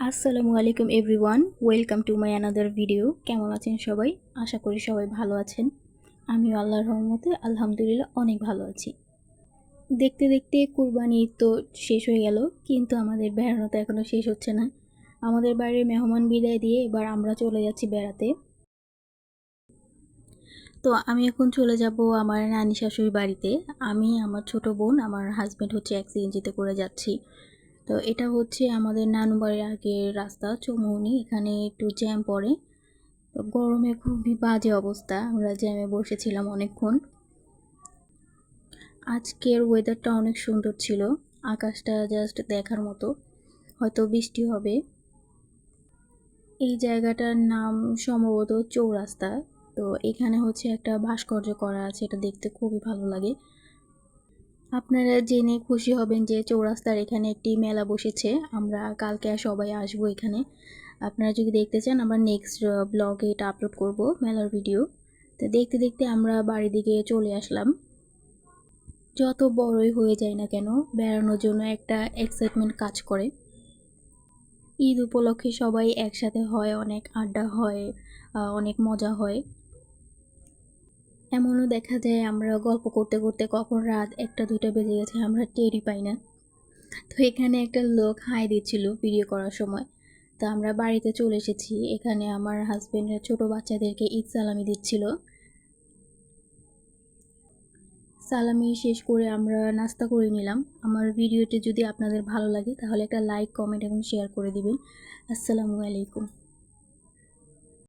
আসসালামু আলাইকুম everyone, welcome to my another video কেমন আছেন সবাই? আশা করি সবাই ভালো আছেন। আমি আল্লাহর রহমতে আলহামদুলিল্লাহ অনেক ভালো আছি। দেখতে দেখতে কুরবানি ঈদ তো শেষ হয়ে গেল, কিন্তু আমাদের বেড়ানো তো এখনও শেষ হচ্ছে না। আমাদের বাড়ির মেহমান বিদায় দিয়ে এবার আমরা চলে যাচ্ছি বেড়াতে। তো আমি এখন চলে যাব আমার নানি শাশুড়ির বাড়িতে। আমি, আমার ছোট বোন, আমার হাজব্যান্ড হচ্ছে এক সিএনজিতে করে যাচ্ছি। তো এটা হচ্ছে আমাদের নানু বাড়ির আগের রাস্তা, চৌমুহনি। এখানে একটু জ্যাম পড়ে। তো গরমে খুবই বাজে অবস্থা। আমরা জ্যামে বসেছিলাম অনেকক্ষণ। আজকের ওয়েদারটা অনেক সুন্দর ছিল। আকাশটা জাস্ট দেখার মতো। হয়তো বৃষ্টি হবে। এই জায়গাটার নাম সম্ভবত চৌরাস্তা। তো এখানে হচ্ছে একটা ভাস্কর্য করা আছে। এটা দেখতে খুবই ভালো লাগে। আপনারা জেনে খুশি হবেন যে চৌরাস্তার এখানে একটি মেলা বসেছে। আমরা কালকে সবাই আসব এখানে। আপনারা যদি দেখতে চান, আমরা নেক্সট ব্লগে এটা আপলোড করব মেলার ভিডিও তো দেখতে দেখতে আমরা বাড়ির দিকে চলে আসলাম। যত বড়ই হয়ে যায় না কেন, বেড়ানোর জন্য একটা এক্সাইটমেন্ট কাজ করে। ঈদ উপলক্ষে সবাই একসাথে হয়, অনেক আড্ডা হয় অনেক মজা হয়। এমনও দেখা যায় আমরা গল্প করতে করতে কখন রাত একটা দুটা বেজে গেছে, আমরা টেরই পাই না। তো এখানে একটা লোক হাই দিচ্ছিল ভিডিও করার সময়। তো আমরা বাড়িতে চলে এসেছি। এখানে আমার হাজব্যান্ডের ছোট বাচ্চাদেরকে ঈদ সালামি দিচ্ছিল। সালামি শেষ করে আমরা নাস্তা করে নিলাম। আমার ভিডিওটি যদি আপনাদের ভালো লাগে, তাহলে একটা লাইক কমেন্ট এবং শেয়ার করে দিবেন। আসসালামু আলাইকুম।